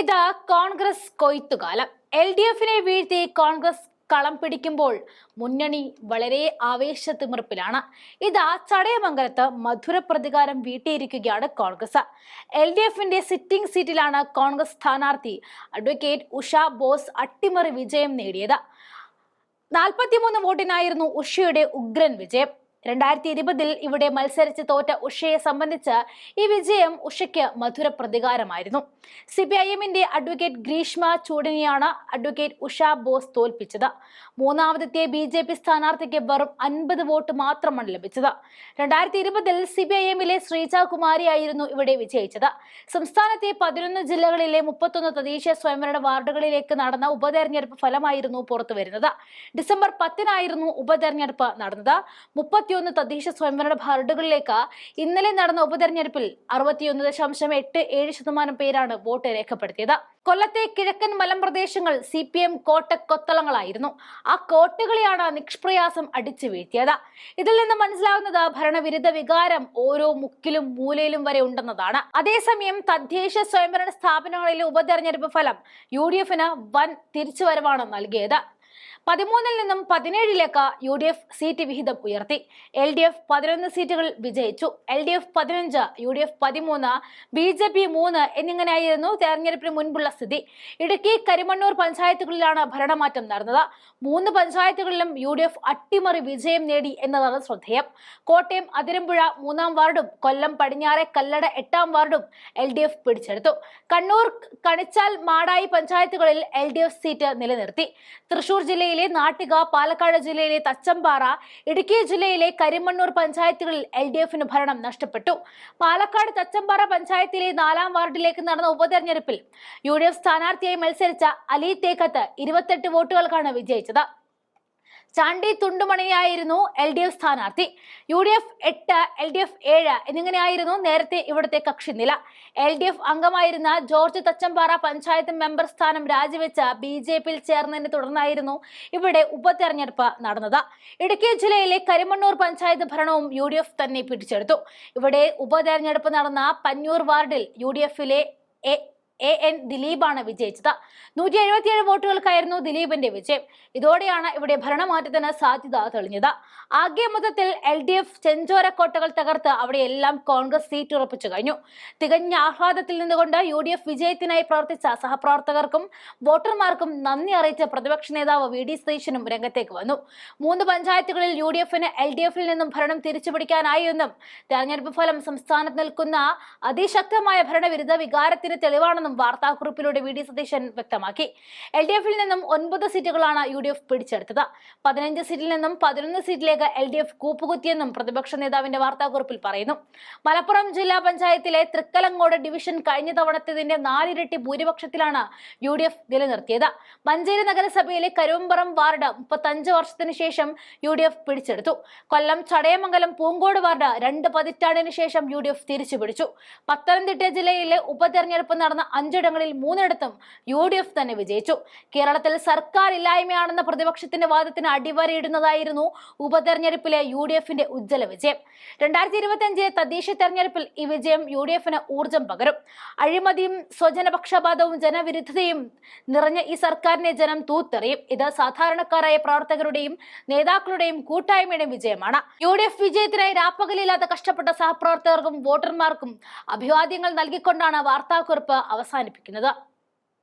ഇത് Congress കൊയ്ത്തുകാലം. L D എഫിനെ വീഴ്ത്തി കോൺഗ്രസ് കളം പിടിക്കുമ്പോൾ മുന്നണി വളരെ ആവേശത്തിമിർപ്പിലാണ്. ഇത് ചടയമംഗലത്ത് മധുര പ്രതികാരം വീട്ടിയിരിക്കുകയാണ് കോൺഗ്രസ്. എൽ ഡി എഫിന്റെ സിറ്റിംഗ് സീറ്റിലാണ് കോൺഗ്രസ് സ്ഥാനാർത്ഥി അഡ്വക്കേറ്റ് ഉഷ ബോസ് അട്ടിമറി വിജയം നേടിയത്. നാൽപ്പത്തിമൂന്ന് വോട്ടിനായിരുന്നു ഉഷയുടെ ഉഗ്രൻ വിജയം. രണ്ടായിരത്തി ഇരുപതിൽ ഇവിടെ മത്സരിച്ച് തോറ്റ ഉഷയെ സംബന്ധിച്ച് ഈ വിജയം ഉഷയ്ക്ക് മധുര പ്രതികാരമായിരുന്നു. സി പി ഐ എമ്മിന്റെ അഡ്വക്കേറ്റ് ഗ്രീഷ്മ ചൂടിനെയാണ് അഡ്വക്കേറ്റ് ഉഷ ബോസ് തോൽപ്പിച്ചത്. മൂന്നാമതെത്തിയ ബി ജെ പി സ്ഥാനാർത്ഥിക്ക് വെറും അൻപത് വോട്ട് മാത്രമാണ് ലഭിച്ചത്. രണ്ടായിരത്തി ഇരുപതിൽ സി പി ഐ എമ്മിലെ ശ്രീജ കുമാരിയായിരുന്നു ഇവിടെ വിജയിച്ചത്. സംസ്ഥാനത്തെ പതിനൊന്ന് ജില്ലകളിലെ മുപ്പത്തൊന്ന് തദ്ദേശീയ സ്വയംഭരണ വാർഡുകളിലേക്ക് നടന്ന ഉപതെരഞ്ഞെടുപ്പ് ഫലമായിരുന്നു പുറത്തുവരുന്നത്. ഡിസംബർ പത്തിനായിരുന്നു ഉപതെരഞ്ഞെടുപ്പ് നടന്നത്. മുപ്പത്തിയൊന്ന് തദ്ദേശ സ്വയംഭരണ വാർഡുകളിലേക്ക് ഇന്നലെ നടന്ന ഉപതെരഞ്ഞെടുപ്പിൽ അറുപത്തിയൊന്ന് ദശാംശം എട്ട് ഏഴ് ശതമാനം പേരാണ് വോട്ട് രേഖപ്പെടുത്തിയത്. കൊല്ലത്തെ കിഴക്കൻ മലമ്പ്രദേശങ്ങൾ സി പി എം കോട്ട കൊത്തളങ്ങളായിരുന്നു. ആ കോട്ടകളെയാണ് നിഷ്പ്രയാസം അടിച്ചു വീഴ്ത്തിയത്. ഇതിൽ നിന്ന് മനസ്സിലാവുന്നത് ഭരണവിരുദ്ധ വികാരം ഓരോ മുക്കിലും മൂലയിലും വരെ ഉണ്ടെന്നതാണ്. അതേസമയം തദ്ദേശ സ്വയംഭരണ സ്ഥാപനങ്ങളിലെ ഉപതെരഞ്ഞെടുപ്പ് ഫലം യു ഡി എഫിന് വൻ തിരിച്ചുവരവാണ് നൽകിയത്. പതിമൂന്നിൽ നിന്നും പതിനേഴിലേക്ക് യു ഡി എഫ് സീറ്റ് വിഹിതം ഉയർത്തി. എൽ ഡി എഫ് പതിനൊന്ന് സീറ്റുകൾ വിജയിച്ചു. എൽ ഡി എഫ് പതിനഞ്ച് യു ഡി എഫ് പതിമൂന്ന് ബി ജെ പി മൂന്ന് എന്നിങ്ങനെയായിരുന്നു തെരഞ്ഞെടുപ്പിന് മുൻപുള്ള സ്ഥിതി. ഇടുക്കി കരിമണ്ണൂർ പഞ്ചായത്തുകളിലാണ് ഭരണമാറ്റം നടന്നത്. മൂന്ന് പഞ്ചായത്തുകളിലും യു ഡി എഫ് അട്ടിമറി വിജയം നേടി എന്നതാണ് ശ്രദ്ധേയം. കോട്ടയം അതിരമ്പുഴ മൂന്നാം വാർഡും കൊല്ലം പടിഞ്ഞാറെ കല്ലട എട്ടാം വാർഡും എൽ ഡി എഫ് പിടിച്ചെടുത്തു. കണ്ണൂർ കണിച്ചാൽ മാടായി പഞ്ചായത്തുകളിൽ എൽ ഡി എഫ് സീറ്റ് നിലനിർത്തി. തൃശൂർ ജില്ലയിലെ നാട്ടിക പാലക്കാട് ജില്ലയിലെ തച്ചമ്പാറ ഇടുക്കി ജില്ലയിലെ കരിമണ്ണൂർ പഞ്ചായത്തുകളിൽ എൽ ഡി എഫിന് ഭരണം നഷ്ടപ്പെട്ടു. പാലക്കാട് തച്ചമ്പാറ പഞ്ചായത്തിലെ നാലാം വാർഡിലേക്ക് നടന്ന ഉപതെരഞ്ഞെടുപ്പിൽ യു ഡി എഫ് സ്ഥാനാർത്ഥിയായി മത്സരിച്ച അലി തേക്കത്ത് ഇരുപത്തെട്ട് വോട്ടുകൾക്കാണ് വിജയിച്ചത്. ചാണ്ടി തുണ്ടുമണിയായിരുന്നു എൽ ഡി എഫ് സ്ഥാനാർത്ഥി. യു ഡി എഫ് എട്ട് എൽ ഡി എഫ് ഏഴ് എന്നിങ്ങനെയായിരുന്നു നേരത്തെ ഇവിടുത്തെ കക്ഷിനില എൽ ഡി എഫ് അംഗമായിരുന്ന ജോർജ് തച്ചമ്പാറ പഞ്ചായത്ത് മെമ്പർ സ്ഥാനം രാജിവെച്ച് ബി ജെ പിയിൽ ചേർന്നതിനെ തുടർന്നായിരുന്നു ഇവിടെ ഉപതെരഞ്ഞെടുപ്പ് നടന്നത്. ഇടുക്കി ജില്ലയിലെ കരിമണ്ണൂർ പഞ്ചായത്ത് ഭരണവും യു ഡി എഫ് തന്നെ പിടിച്ചെടുത്തു. ഇവിടെ ഉപതെരഞ്ഞെടുപ്പ് നടന്ന പന്നൂർ വാർഡിൽ യു ഡി എഫിലെ എ എൻ ദിലീപാണ് വിജയിച്ചത്. നൂറ്റി എഴുപത്തിയേഴ് വോട്ടുകൾക്കായിരുന്നു ദിലീപിന്റെ വിജയം. ഇതോടെയാണ് ഇവിടെ ഭരണമാറ്റത്തിന് സാധ്യത തെളിഞ്ഞത്. ആകെ മൊത്തത്തിൽ എൽ ഡി എഫ് ചെഞ്ചോരക്കോട്ടകൾ തകർത്ത് അവിടെയെല്ലാം കോൺഗ്രസ് സീറ്റ് ഉറപ്പിച്ചു കഴിഞ്ഞു. തികഞ്ഞ ആഹ്ലാദത്തിൽ നിന്നുകൊണ്ട് യു ഡി എഫ് വിജയത്തിനായി പ്രവർത്തിച്ച സഹപ്രവർത്തകർക്കും വോട്ടർമാർക്കും നന്ദി അറിയിച്ച പ്രതിപക്ഷ നേതാവ് വി ഡി സതീശനും രംഗത്തേക്ക് വന്നു. മൂന്ന് പഞ്ചായത്തുകളിൽ യു ഡി എഫിന് എൽ ഡി എഫിൽ നിന്നും ഭരണം തിരിച്ചുപിടിക്കാനായി എന്നും തെരഞ്ഞെടുപ്പ് ഫലം സംസ്ഥാനത്ത് നിൽക്കുന്ന അതിശക്തമായ ഭരണവിരുദ്ധ വികാരത്തിന് തെളിവാണെന്നും വാർത്താക്കുറിപ്പിലൂടെ വി ഡി സതീശൻ വ്യക്തമാക്കി. എൽ ഡി എഫിൽ നിന്നും ഒൻപത് സീറ്റുകളാണ് യു ഡി എഫ് പിടിച്ചെടുത്തത്. പതിനഞ്ച് സീറ്റിൽ നിന്നും പതിനൊന്ന് സീറ്റിലേക്ക് എൽ ഡി എഫ് കൂപ്പുകുത്തിയെന്നും പ്രതിപക്ഷ നേതാവിന്റെ വാർത്താക്കുറിപ്പിൽ പറയുന്നു. മലപ്പുറം ജില്ലാ പഞ്ചായത്തിലെ തൃക്കലങ്ങോട് ഡിവിഷൻ കഴിഞ്ഞ തവണത്തതിന്റെ നാലിരട്ടി ഭൂരിപക്ഷത്തിലാണ് യു ഡി എഫ് നിലനിർത്തിയത്. മഞ്ചേരി നഗരസഭയിലെ കരുവമ്പറം വാർഡ് മുപ്പത്തഞ്ച് വർഷത്തിന് ശേഷം യു ഡി എഫ് പിടിച്ചെടുത്തു. കൊല്ലം ചടയമംഗലം പൂങ്കോട് വാർഡ് രണ്ട് പതിറ്റാണ്ടിന് ശേഷം യു ഡി എഫ് തിരിച്ചുപിടിച്ചു. പത്തനംതിട്ട ജില്ലയിലെ ഉപതെരഞ്ഞെടുപ്പ് നടന്ന അഞ്ചിടങ്ങളിൽ മൂന്നിടത്തും യു ഡി എഫ് തന്നെ വിജയിച്ചു. കേരളത്തിൽ സർക്കാർ ഇല്ലായ്മയാണെന്ന പ്രതിപക്ഷത്തിന്റെ വാദത്തിന് അടിവരയിടുന്നതായിരുന്നു ഉപതെരഞ്ഞെടുപ്പിലെ യു ഡി എഫിന്റെ ഉജ്ജ്വല വിജയം. രണ്ടായിരത്തി ഇരുപത്തി അഞ്ചിലെ തദ്ദേശ തെരഞ്ഞെടുപ്പിൽ ഈ വിജയം യു ഡി എഫിന് ഊർജം പകരും. അഴിമതിയും സ്വജനപക്ഷപാതവും ജനവിരുദ്ധതയും നിറഞ്ഞ ഈ സർക്കാരിനെ ജനം തൂത്തെറിയും. ഇത് സാധാരണക്കാരായ പ്രവർത്തകരുടെയും നേതാക്കളുടെയും കൂട്ടായ്മയുടെയും വിജയമാണ്. യു ഡി എഫ് വിജയത്തിനായി രാപ്പകലില്ലാതെ കഷ്ടപ്പെട്ട സഹപ്രവർത്തകർക്കും വോട്ടർമാർക്കും അഭിവാദ്യങ്ങൾ നൽകിക്കൊണ്ടാണ് വാർത്താക്കുറിപ്പ് അവസാനിപ്പിക്കുന്നത്.